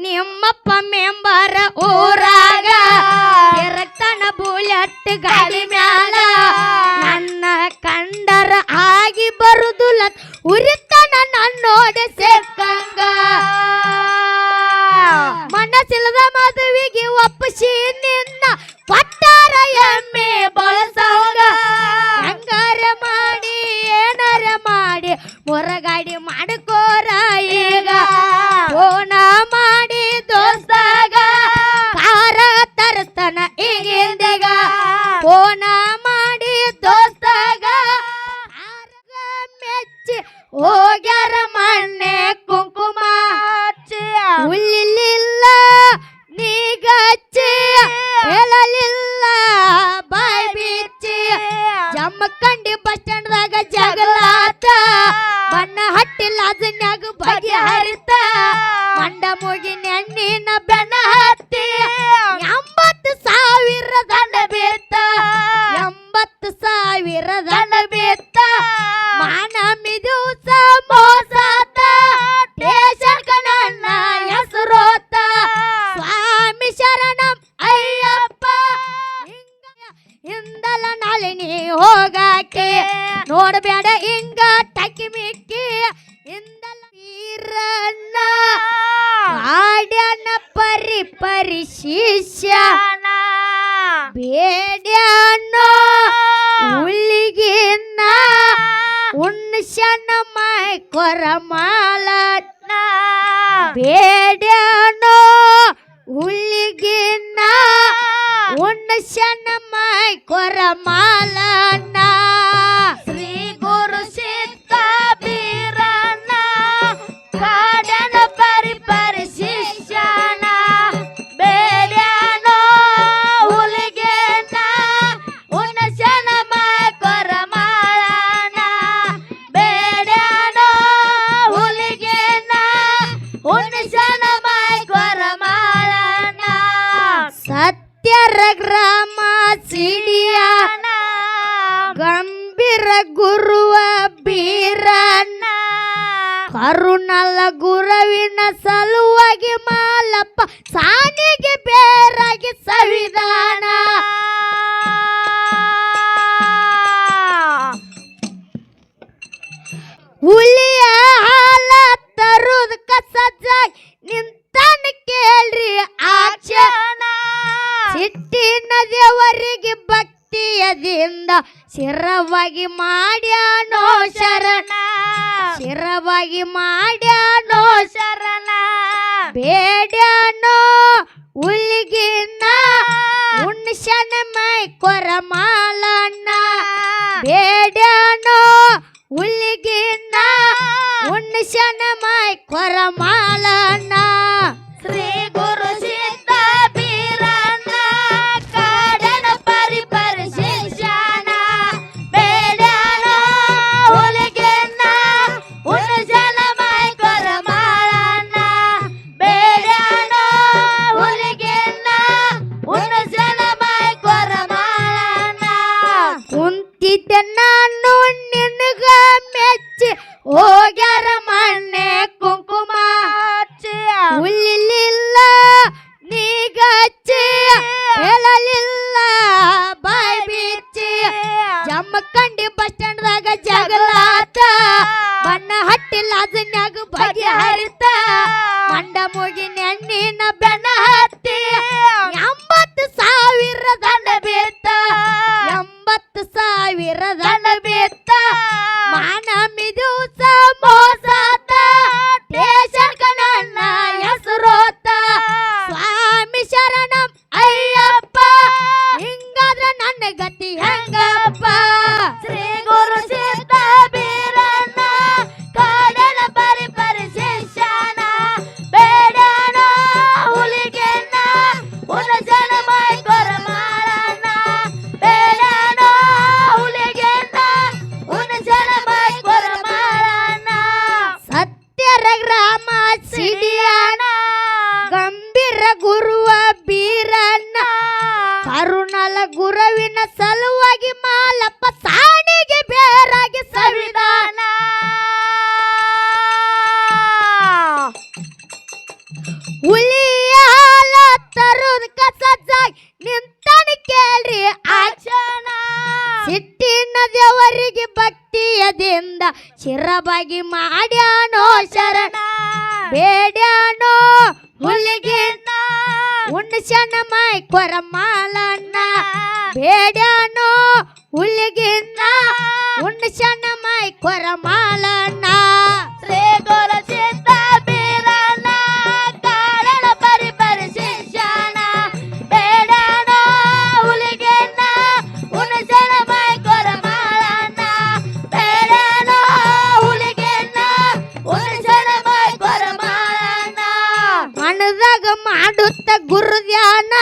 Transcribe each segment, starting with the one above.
ನಿಮ್ಮಪ್ಪ ಮೆಂಬರ ಓ triste. ¡Gracias! ಶಿರವಾಗಿ ಮಾಡ್ಯಾನೋ ಶರಣ. ಶಿರವಾಗಿ ಮಾಡ್ಯಾನೋ ಶರಣ. ಬೇಡ್ಯಾನ Twitter, no. ಬಾಗಿ ಮಾಡ್ಯಾನೋ ಶರಣ ಬೇಡ್ಯಾನೋ ಹುಲ್ಲಿಗಿನ್ನ ಉಣ್ಣಸನ ಮೈ ಮಾಲಣ್ಣ ಬೇಡ್ಯಾನೋ ಶಣ್ಣ ಮೈ ಕೊರ ಮಾಡುತ್ತ ಗುರುದ್ಯಾನ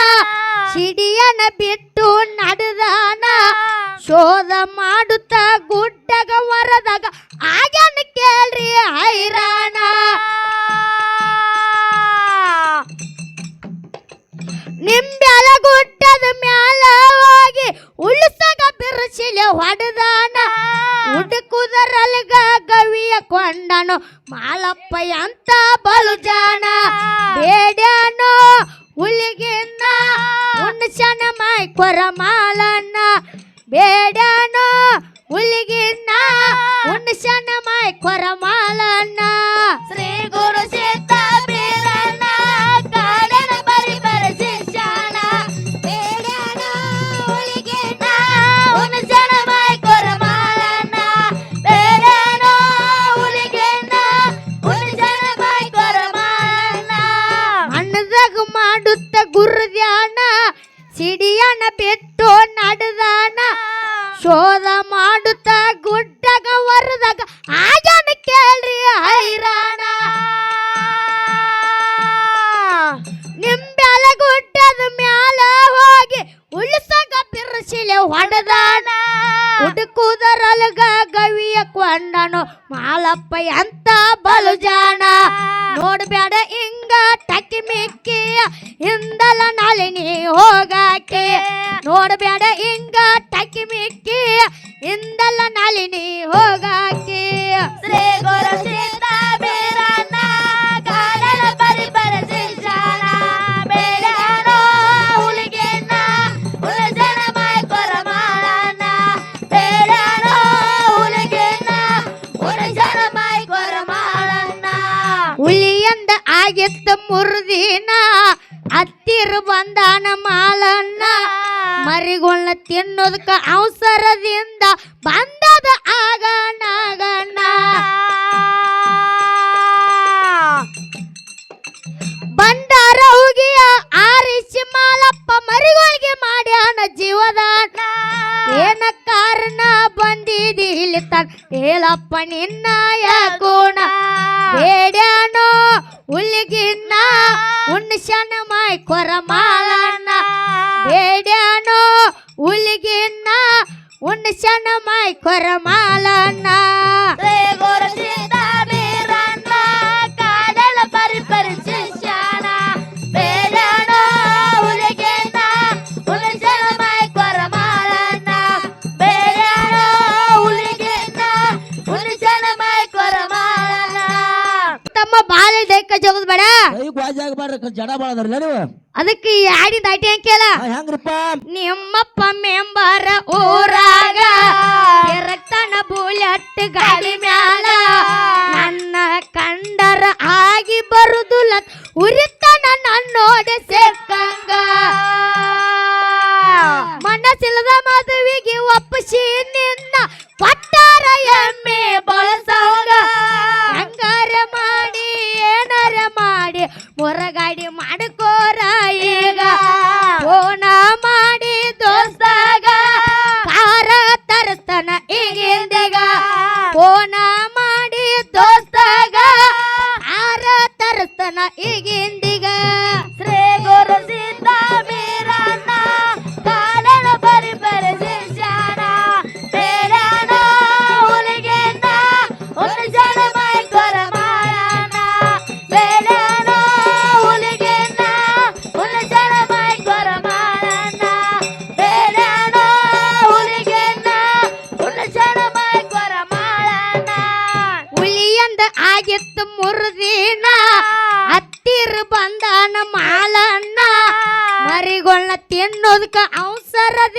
ಸಿಡಿಯನ ಬಿಟ್ಟು ನಡೆದಾನ. ಶೋಧ ಮಾಡುತ್ತ ಗುಡ್ಡಗ ವರದಾಗ. ಆಗ್ಯಾನ ಕೇಳ್ರಿ ಹೈರಾಣ. ನಿಂಬೆಲ ಗುಡ್ಡದ ಮ್ಯಾಲ ಹೋಗಿ ಉಳಿಸಾಗ ಬಿರುಸಿಲೆ ಹೊಡೆದಾನ. ಉಡುಕುದರಲ್ಗ ಗವಿಯ ಕೊಂಡನು. ಮಾಲಪ್ಪ ಅಂತ ಬಲು ಜಾಣ. ಬೇಡ್ಯಾನೋ ಹುಲಿಗಿನ್ನ. ಉಣ್ಣಸನ ಮೈ ಕೊರ ಮಾಲಣ್ಣ ಬೇಡ್ಯಾನೋ ಹುಲಿಗಿನ್ನ. ಉಣ್ಣಸನ ಮೈ ಕೊರ ಮಾಲಣ್ಣ ಶ್ರೀ ಗುರು ಸಿದ್ಧ ನೋಡ್ಬೇಡ ಹಿಂಗ ಟಕ್ಕಿ ಮಿಕ್ಕಿ ಹಿಂದಲ ನಾಳಿನಿ ಹೋಗಾಕೆ. ನೋಡ್ಬೇಡ ಹಿಂಗ ಟಕ್ಕಿ ಮಿಕ್ಕಿ ಹಿಂದಲ ನಾಳಿನಿ ಹೋಗಾಕೆ. ಶ್ರೀ ಗುರು ಮುರ್ದಿನ ಹತ್ತಿರ ಬಂದಾನ ಮಾಲಣ್ಣ ಮರಿಗೊಳ್ಳ ತಿನ್ನೋದಕ್ಕೆ ಅವಸರದಿಂದ ಬಂದದ ಆಗ ನಾಗಣ್ಣ ಬಂದಾರ ಹುಗಿಯ ಆರಿಸಿ ಮಾಲಪ್ಪ ಮರಿಗಳಿಗೆ ಮಾಡ್ಯಾನ ಜೀವದಾನ. ಏನ ಕಾರಣ ಬಂದಿದಿ ಇಲ್ಲಿ ತನ್ ಹೇಳಪ್ಪ ನಿನ್ನ ಮಾಡ್ರಿ ಜಡ ನೀವು? ಅದಕ್ಕೆ ಆಡಿ ದಾಟಿ ಆ, ಹೆಂಗ್ರಿಪ್ಪ? ನಿಮ್ಮಪ್ಪ ಮೆಂಬರ ಊರಾಗ ರಕ್ತನ ಬುಲೆಟ್ ಗಾಡಿ ಮ್ಯಾಲ. ನನ್ನ ಕಂಡರ ಆಗಿ ಬರುದುಲ ಉರಿತನ ನನ್ನೋಡೆ ಸೇರ್ಕಂಗ. ಮನಸ್ಸಿಲ್ಲದ ಮದುವಿಗೆ ಒಪ್ಪಿಸಿ ಮಾಡಿ ಮೊರಗಾಡಿ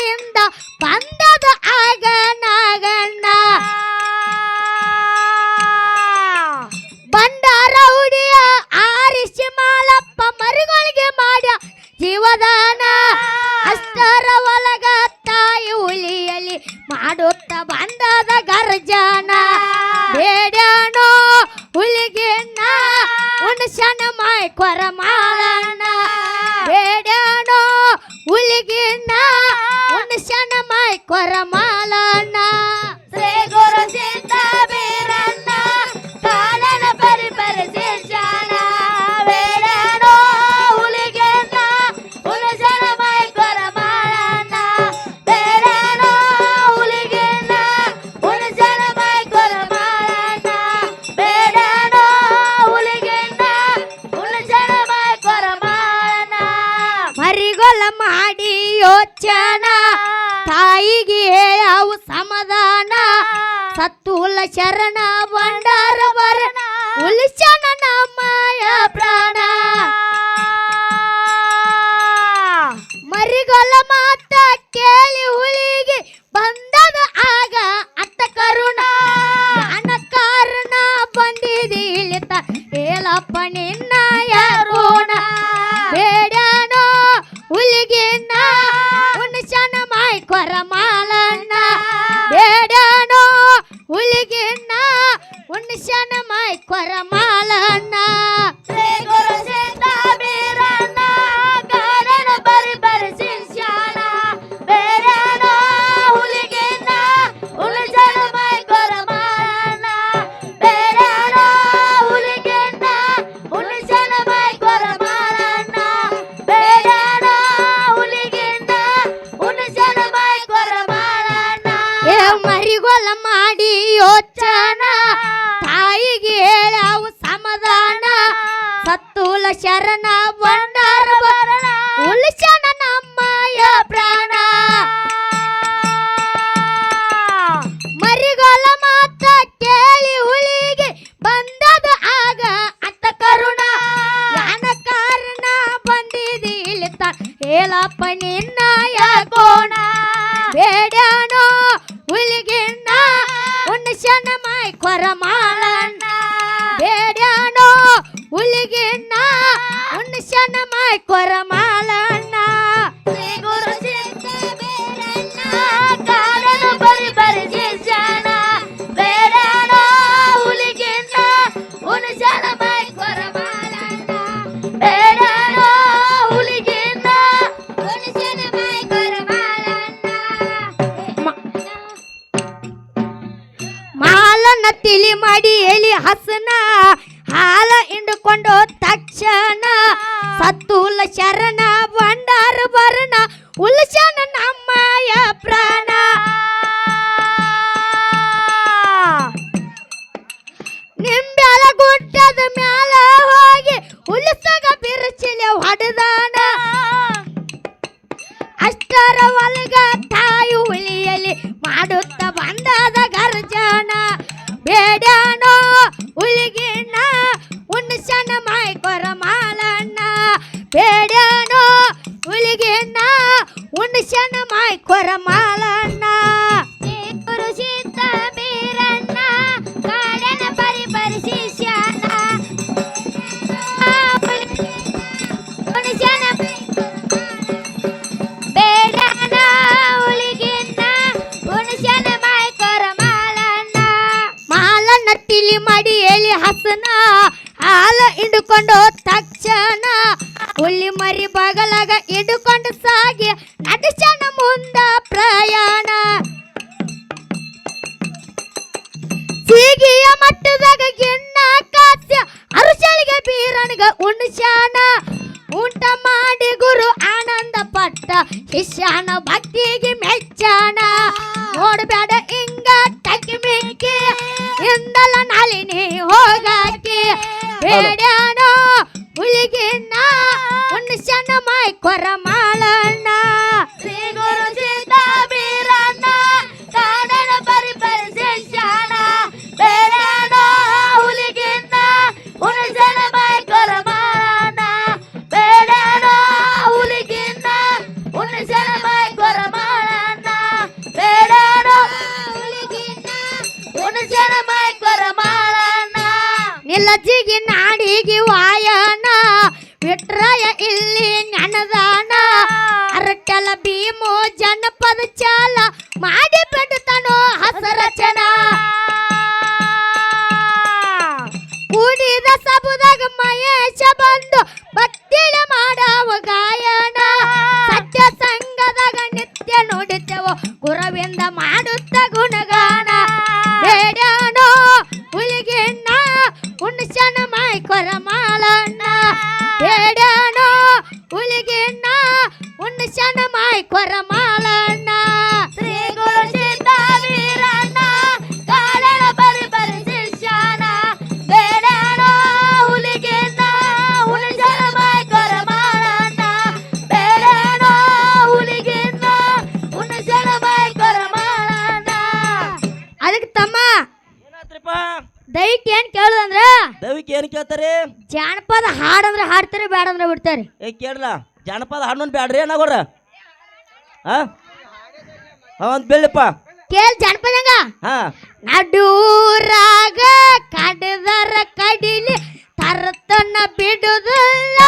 ಅವಸರದಿಂದ ಬಂದದ ಕೊರಮಾ ಶರಣ ಬಂಡಾರ ಬರಣ ಉಲ್ಶನ ನಮ್ಮಯ ಪ್ರಾಣ. ಮರಿಗಳ ಮಾತ ಕೇಳಿ ಹುಳಿಗೆ ಬಂದದ ಆಗ ಅತ್ತ ಕರುಣ. ಯಾನ ಕಾರಣ ಬಂದಿದ್ದೀಳ್ತ ಹೇಳಪ್ಪ ನಿನ್ನ ಯಾಕೋಣ. ಬೇಡ ನನಗ ಉಣಸಾನ ಊಟ ಮಾಡಿ ಗುರು ಆನಂದ ಪಟ್ಟ. ಶಿಷ್ಯಾನ ಭಕ್ತಿಗೆ ಮೆಚ್ಚಾನ. ನೋಡಬೇಡ ಹಿಂಗ ತಕ್ಕಿ ಮಿಕ್ಕಿ ಹಿಂದಲ ನಾಲಿನಿ ಹೋಗಾಕಿ. ಬೇಡ್ಯಾನೋ ಹುಲಿಗಿನ್ನ ಉಣಸನ ಮೈ ಕೊರ ಮಾಳಣ್ಣ. ಲಜಿಗಿ ನಾಡಿಗಿ ವಾಯನ, ವಿಟ್ರಯ ಇಲ್ಲಿ ನೆನದಾನ. ಅರಕಲ ಭೀಮೋ ಜನಪದ ಚಾಲ ಮಾಡಿ ಬಿಡ್ತಾನೋ ಹಸರಚನ. ಕೂಡಿದ ಸಬುದಾಗ ಮಹೇಶ ಬಂದು ಬತ್ತಿಳ ಮಾಡವ ಗಾಯನ. ಸತ್ಯ ಸಂಘದಾಗ ನಿತ್ಯ ನೋಡುತ್ತೇವೋ, ಗುರವಿಂದ ಮಾಡುತ್ತ ಗುಣಗ కొరమాలన్న ఏడానో ఉలిగిన్నా ఉన్న క్షణమాయ్ కొరమాలన్నా ಬಿಡ್ತಾರೆ ಏ ಕೇಳಲ್ಲ ಜಾನಪದ ಹಣ್ಣು ಬ್ಯಾಡ್ರಿ ಏನಾಗೋರ ಹಾ ಒಂದ್ ಬೆಳ್ಳಿಪ್ಪ ಕೇಳ್ ಜಾನಪದ ಹಂಗ ಹಾ. ನಡೂರಾಗ ಕಡದರ ಕಡಿಲಿ ತರತನ ಬಿಡುದಿಲ್ಲ.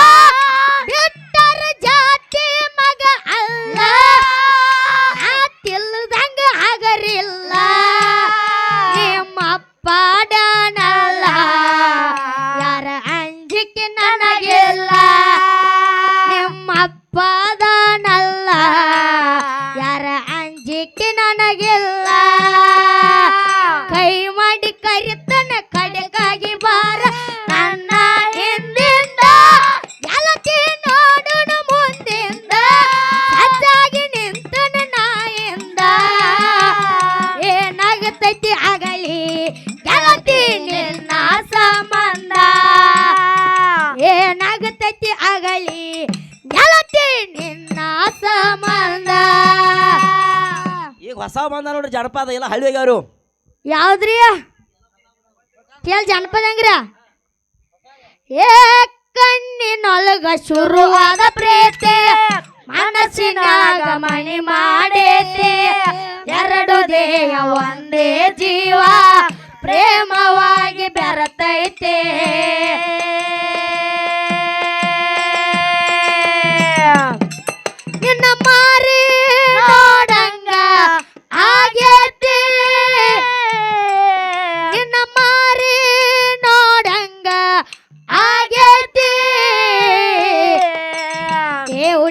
ನಿನ್ನ ಸಂಬಂಧ. ಈಗ ಹೊಸ ಬಂದ ನೋಡ್ರಿ ಜನಪದ ಎಲ್ಲ ಹಳ್ಳಿಗೆ ಅವರು ಯಾವ್ದ್ರಿ? ಕೇಳ ಜನಪದ ಹೆಂಗ್ರ? ಏ ಕಣ್ಣಿನೊಳಗ ಶುರುವಾದ ಪ್ರೀತಿ ಮನಸ್ಸಿನಾಗ ಮಣಿ ಮಾಡೇತಿ ಎರಡು ದೇಹ ಒಂದೇ ಜೀವ ಪ್ರೇಮವಾಗಿ ಬೆರತೈತೆ.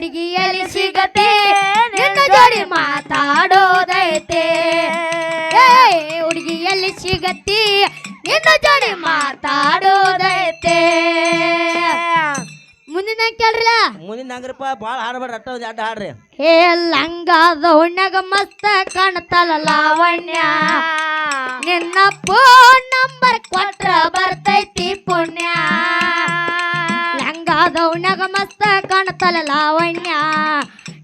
ಹುಡುಗಿಯಲ್ಲಿ ಸಿಗತ್ತೆ. ನಿನ್ನ ಜೋಡಿ ಮಾತಾಡೋದೈತೆ. ಏ ಹುಡುಗಿಯಲ್ಲಿ ಸಿಗತ್ತಿ. ನಿನ್ನ ಜೋಡಿ ಮಾತಾಡೋದೈತೆ. ಮುಂದಿನ ಕೇಳ್ರಲ್ಲ? ಮುಂದಿನ ಹಂಗ್ರಪ್ಪ ಭಾಳ ಹಾಡ್ಬೇಡ್ರಿ ಅಟ್ಟ ಒಂದ್ ಎರಡು ಹಾಡ್ರಿ. ಹೇ ಲಂಗಾದ ಹುಣ್ಣಗ ಮಸ್ತ ಕಾಣತಲ್ಲ ಲಾವಣ್ಯ. ನಿನ್ನ ಫೋನ್ ನಂಬರ್ ಕೊಟ್ರ ಬರ್ತೈತಿ ಪುಣ್ಯ. ಉಣ್ಣಗ ಮಸ್ತ ಕಾಣತಲ ಲಾವಣ್ಯ.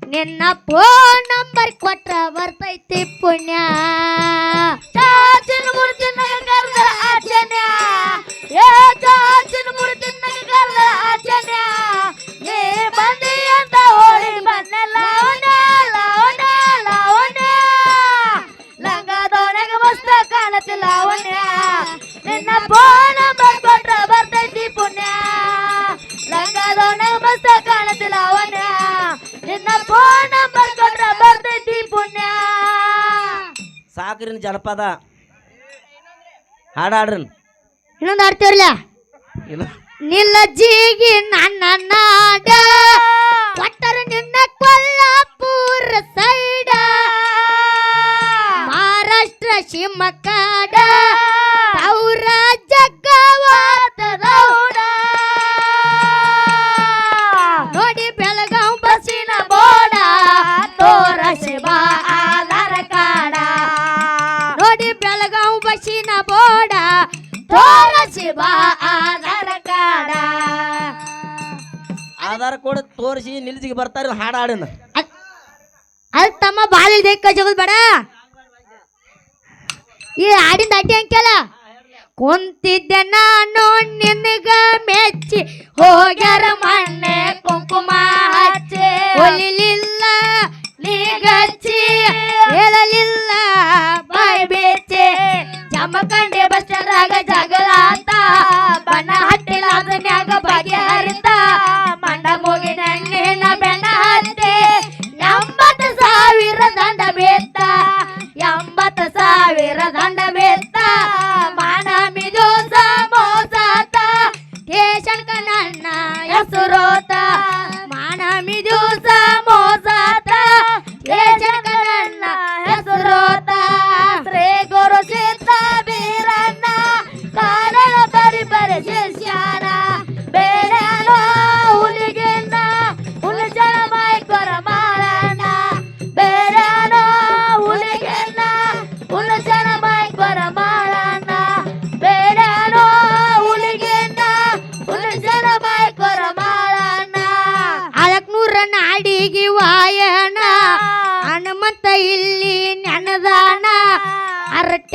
ನಿನ್ನ ಫೋನ್ ನಂಬರ್ ಕೊಟ್ರ ಬರ್ತೈತಿ ಪುಣ್ಯ. ಚಾಚಿನ ಮುರ್ತಿನ ಕರ್ದ ಆಚನ್ಯ. ಏ ಚಾಚಿನ ಮುರ್ತಿನ ಸಾಕ್ರಿ ಜನಪದ. ಹಾಡ್ ಹಾಡ್ರಿ. ಇನ್ನೊಂದು ಆಡ್ತಿರ್ಲ ಇಲ್ಲ. ಜೀಗಿ ನನ್ನ ನಾಡ ಕೊಟ್ಟರ ನಿನ್ನ ಕೊಲ್ಲಾಪುರ ಸೈಡ ಬರ್ತಾರ ಹಾಡು ಹಾಡಿನ ಅದ್- ತಮ್ಮ ಬಾಳ ಇದೆ ಬೇಡ. ಈ ಹಾಡಿಂದ ಅಡ್ಡಿ ಅಂಕಲ್ಲ ಕುಂತಿದ್ದೆ ನಾನು ನಿನಗ ಮೆಚ್ಚಿ, ಹೋಗ್ಯಾರ ಮಣ್ಣೆ ಕುಂಕುಮ ಹಚ್ಚಿ. ಒಲಿಲಿಲ್ಲ, ನೀಗಚ್ಚಿ, ಹೇಳಲಿಲ್ಲ, ಬಾಯ್ ಬೇಚೆ ಜಮಕಂಡೆ ಬಸ್ಟರಾಗ ಜಗಳಾತ ಬಣ್ಣ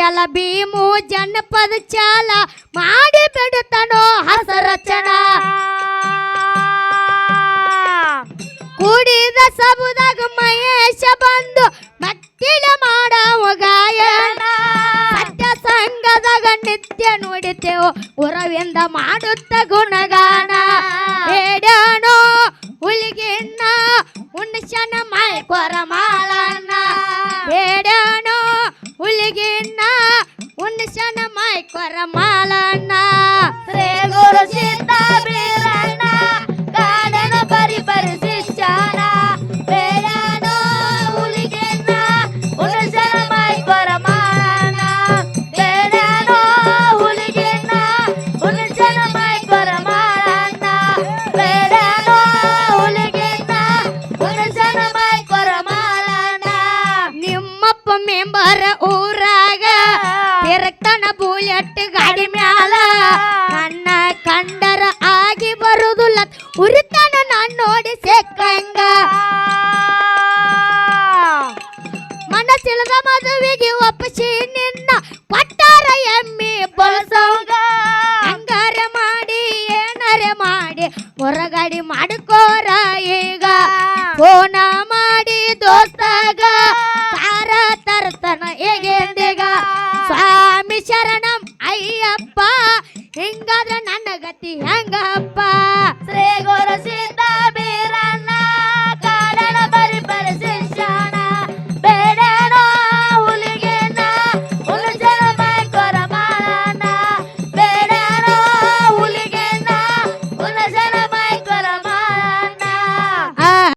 ಅರಟ್ಯಲ ಭೀಮು ಜನಪದ ಚಾಲ ಮಾಡಿ ಬಿಡುತ್ತನೋ ಹಸರಚನ. ಕುಡಿದ ಸಬುದಾಗ ಮಹೇಶ ಬಂದು ಮಕ್ಕಳ ಮಾಡವ ಗಾಯನ ಸತ್ಯ ಸಂಘದಾಗ ನಿತ್ಯ ನುಡಿತೇವು, ಉರವಿಂದ ಮಾಡುತ್ತ ಗುಣಗಾನ. ಬೇಡಾನೋ ಹುಲಿಗಿನ್ನ ಉಣ್ಣಶನ ಮಾಯ ಕೊರ ಮಾಳನ್ನ ಬೇಡಾನೋ ಹುಲಿಗಿನ್ನ ಉಣ್ಣಶನ ಮಾಯ ಕೊರ ಮಾಳನ್ನ ಮನಸ್ಸಿಳದ ಮದುವೆಗೆ ಒಪ್ಪಿಸಿ ನಿನ್ನ ಒಟ್ಟಾರ ಎಮ್ಮಿ ಬಳಸೋಗ. ಹಂಗಾರ ಮಾಡಿ ಏನಾರೆ ಮಾಡಿ ಹೊರಗಡೆ ಮಾಡ್ಕೋರ ಈಗ. ಫೋನ